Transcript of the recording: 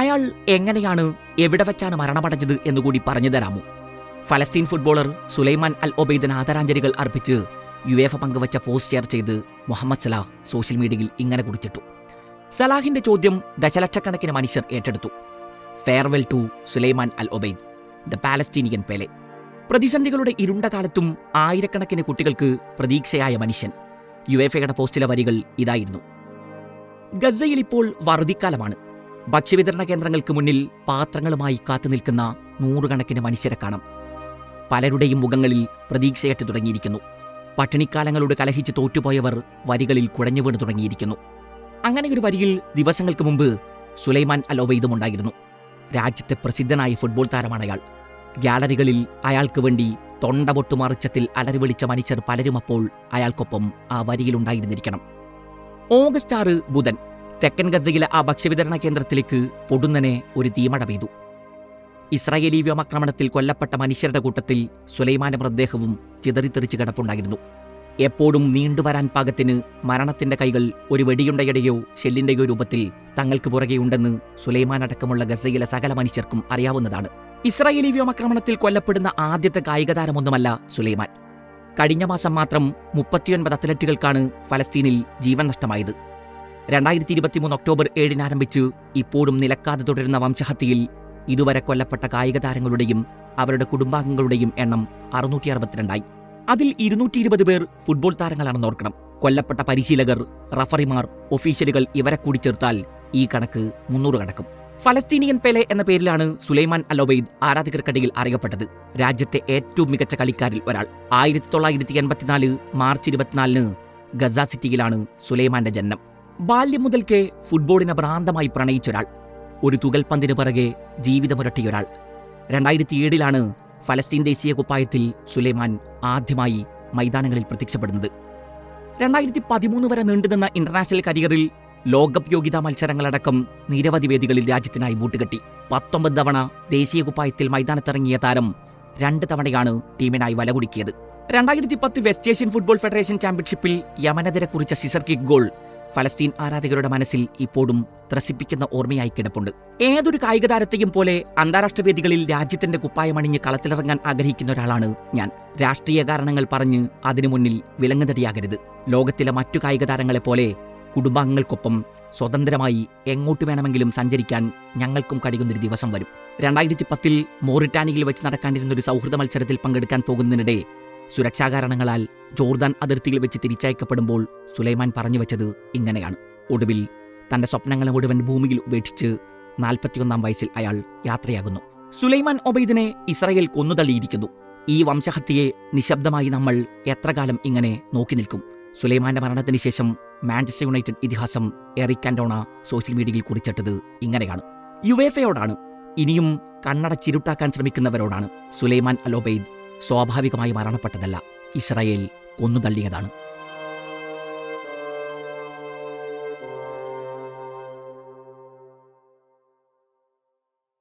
അയാൾ എങ്ങനെയാണ് എവിടെ വെച്ചാണ് മരണമടഞ്ഞത് എന്നുകൂടി പറഞ്ഞു തരാമോ? ഫലസ്തീൻ ഫുട്ബോളർ സുലൈമാൻ അൽ ഒബൈദിന് ആദരാഞ്ജലികൾ അർപ്പിച്ച് യു എഫ് പങ്കുവച്ച പോസ്റ്റ് ഷെയർ ചെയ്ത് മുഹമ്മദ് സലാഹ് സോഷ്യൽ മീഡിയയിൽ ഇങ്ങനെ കുറിച്ചിട്ടു. സലാഹിന്റെ ചോദ്യം ദശലക്ഷക്കണക്കിന് മനുഷ്യർ ഏറ്റെടുത്തു. Farewell to Suleiman Al Obaid the Palestinian Pele പ്രതിസന്ധികളുടെ ഇരുണ്ട കാലത്തും ആയിരക്കണക്കിന് കുട്ടികൾക്ക് പ്രതീക്ഷയായ മനുഷ്യൻ. യു എഫ് എയുടെ പോസ്റ്റിലെ വരികൾ ഇതായിരുന്നു. ഗസയിൽ ഇപ്പോൾ വറുതിക്കാലമാണ് ഭക്ഷ്യവിതരണ കേന്ദ്രങ്ങൾക്ക് മുന്നിൽ പാത്രങ്ങളുമായി കാത്തുനിൽക്കുന്ന നൂറുകണക്കിന് മനുഷ്യരെ കാണാം. പലരുടെയും മുഖങ്ങളിൽ പ്രതീക്ഷയറ്റ് തുടങ്ങിയിരിക്കുന്നു. പട്ടിണിക്കാലങ്ങളോട് കലഹിച്ച് തോറ്റുപോയവർ വരികളിൽ കുഴഞ്ഞു വീണ് തുടങ്ങിയിരിക്കുന്നു. അങ്ങനെ ഒരു വരിയിൽ ദിവസങ്ങൾക്ക് മുമ്പ് സുലൈമാൻ അലോബൈദും ഉണ്ടായിരുന്നു. രാജ്യത്തെ പ്രസിദ്ധനായ ഫുട്ബോൾ താരമാണ് അയാൾ. ഗ്യാലറികളിൽ അയാൾക്ക് വേണ്ടി തൊണ്ട പൊട്ടുമറിച്ചത്തിൽ അലറിവിളിച്ച മനുഷ്യർ പലരും അപ്പോൾ അയാൾക്കൊപ്പം ആ വരിയിലുണ്ടായിരുന്നിരിക്കണം ഓഗസ്റ്റ് ആറ് ബുധൻ തെക്കൻ ഗസയിലെ ആ ഭക്ഷ്യവിതരണ കേന്ദ്രത്തിലേക്ക് പൊടുന്നനെ ഒരു തീമട പെയ്തു. ഇസ്രായേലി വ്യോമാക്രമണത്തിൽ കൊല്ലപ്പെട്ട മനുഷ്യരുടെ കൂട്ടത്തിൽ സുലൈമാന്റെ മൃതദേഹവും ചിതറിത്തെറിച്ച് കിടപ്പുണ്ടായിരുന്നു. എപ്പോഴും നീണ്ടുവരാൻ പാകത്തിന് മരണത്തിന്റെ കൈകൾ ഒരു വെടിയുണ്ടയുടെയോ ഷെല്ലിന്റെയോ രൂപത്തിൽ തങ്ങൾക്ക് പുറകെയുണ്ടെന്ന് സുലൈമാൻ അടക്കമുള്ള ഗസയിലെ സകല മനുഷ്യർക്കും അറിയാവുന്നതാണ്. ഇസ്രായേലി വ്യോമാക്രമണത്തിൽ കൊല്ലപ്പെടുന്ന ആദ്യത്തെ കായിക താരമൊന്നുമല്ല സുലൈമാൻ. കഴിഞ്ഞ മാസം മാത്രം മുപ്പത്തിയൊൻപത് അത്ലറ്റുകൾക്കാണ് ഫലസ്തീനിൽ ജീവൻ നഷ്ടമായത്. രണ്ടായിരത്തി ഇരുപത്തിമൂന്ന് ഒക്ടോബർ ഏഴിന് ആരംഭിച്ച്. ഇപ്പോഴും നിലക്കാതെ തുടരുന്ന വംശഹത്യയിൽ ഇതുവരെ കൊല്ലപ്പെട്ട കായിക താരങ്ങളുടെയും അവരുടെ കുടുംബാംഗങ്ങളുടെയും എണ്ണം അറുന്നൂറ്റി അറുപത്തിരണ്ടായി അതിൽ ഇരുന്നൂറ്റി ഇരുപത് പേർ ഫുട്ബോൾ താരങ്ങളാണെന്ന് ഓർക്കണം. കൊല്ലപ്പെട്ട പരിശീലകർ റഫറിമാർ ഒഫീഷ്യലുകൾ ഇവരെ കൂടി ചേർത്താൽ ഈ കണക്ക് മുന്നൂറ് കടക്കും. ഫലസ്തീനിയൻ പെലെ എന്ന പേരിലാണ് സുലൈമാൻ അലോബൈദ് ആരാധകർക്കിടയിൽ അറിയപ്പെട്ടത്. രാജ്യത്തെ ഏറ്റവും മികച്ച കളിക്കാരിൽ ഒരാൾ. ആയിരത്തി തൊള്ളായിരത്തി എൺപത്തിനാല് മാർച്ച് ഇരുപത്തിനാലിന് ഗസ സിറ്റിയിലാണ് സുലൈമാന്റെ ജനനം. ബാല്യം മുതൽക്കേ ഫുട്ബോളിനെ ഭ്രാന്തമായി പ്രണയിച്ചൊരാൾ. ഒരു തുകൽപ്പന്തിന് പിറകെ ജീവിതമുരട്ടിയൊരാൾ. രണ്ടായിരത്തി ഏഴിലാണ് ഫലസ്തീൻ ദേശീയ കുപ്പായത്തിൽ സുലൈമാൻ ആദ്യമായി മൈതാനങ്ങളിൽ പ്രത്യക്ഷപ്പെടുന്നത്. രണ്ടായിരത്തി പതിമൂന്ന് വരെ നീണ്ടുനിന്ന ഇന്റർനാഷണൽ കരിയറിൽ ലോകകപ്പ് യോഗ്യതാ മത്സരങ്ങളടക്കം നിരവധി വേദികളിൽ രാജ്യത്തിനായി ബൂട്ടുകെട്ടി പത്തൊമ്പത് തവണ ദേശീയ കുപ്പായത്തിൽ മൈതാനത്തിറങ്ങിയ താരം രണ്ട് തവണയാണ് ടീമിനായി വലകുടുക്കിയത് രണ്ടായിരത്തി പത്ത് വെസ്റ്റ് ഏഷ്യൻ ഫുട്ബോൾ ഫെഡറേഷൻ ചാമ്പ്യൻഷിപ്പിൽ യമനെതിരെ കുറിച്ച സിസർ കിക്ക് ഗോൾ ഫലസ്തീൻ ആരാധകരുടെ മനസ്സിൽ ഇപ്പോഴും ത്രസിപ്പിക്കുന്ന ഓർമ്മയായി കിടപ്പുണ്ട്. ഏതൊരു കായിക താരത്തെയും പോലെ അന്താരാഷ്ട്ര വേദികളിൽ രാജ്യത്തിന്റെ കുപ്പായമണിഞ്ഞ് കളത്തിലിറങ്ങാൻ ആഗ്രഹിക്കുന്ന ഒരാളാണ് ഞാൻ. രാഷ്ട്രീയ കാരണങ്ങൾ പറഞ്ഞ് അതിനു മുന്നിൽ വിലങ്ങുതടിയാകരുത് ലോകത്തിലെ മറ്റു കായിക താരങ്ങളെ പോലെ കുടുംബാംഗങ്ങൾക്കൊപ്പം സ്വതന്ത്രമായി എങ്ങോട്ട് വേണമെങ്കിലും സഞ്ചരിക്കാൻ ഞങ്ങൾക്കും കഴിയുന്നൊരു ദിവസം വരും. രണ്ടായിരത്തി പത്തിൽ മോറിറ്റാനിയിൽ വെച്ച് നടക്കാനിരുന്ന ഒരു സൗഹൃദ മത്സരത്തിൽ പങ്കെടുക്കാൻ പോകുന്നതിനിടെ സുരക്ഷാ കാരണങ്ങളാൽ ജോർദാൻ അതിർത്തിയിൽ വെച്ച് തിരിച്ചയക്കപ്പെടുമ്പോൾ സുലൈമാൻ പറഞ്ഞു വെച്ചത് ഇങ്ങനെയാണ്. ഒടുവിൽ തന്റെ സ്വപ്നങ്ങളെ മുഴുവൻ ഭൂമിയിൽ ഉപേക്ഷിച്ച് നാൽപ്പത്തിയൊന്നാം വയസ്സിൽ അയാൾ യാത്രയാകുന്നു. സുലൈമാൻ ഒബൈദിനെ ഇസ്രയേൽ കൊന്നുതള്ളിയിരിക്കുന്നു. ഈ വംശഹത്യയെ നിശബ്ദമായി നമ്മൾ എത്ര കാലം ഇങ്ങനെ നോക്കി നിൽക്കും? സുലൈമാന്റെ മരണത്തിന് ശേഷം മാഞ്ചസ്റ്റർ യുണൈറ്റഡ് ഇതിഹാസം എറിക് ആൻഡോണ സോഷ്യൽ മീഡിയയിൽ കുറിച്ചിട്ടത് ഇങ്ങനെയാണ്. യുവേഫയോടാണ്. ഇനിയും കണ്ണട ചിരുട്ടാക്കാൻ ശ്രമിക്കുന്നവരോടാണ് സുലൈമാൻ അലോബെയ്ദ് സ്വാഭാവികമായി മരണപ്പെട്ടതല്ല. ഇസ്രായേൽ കൊന്നുതള്ളിയതാണ്.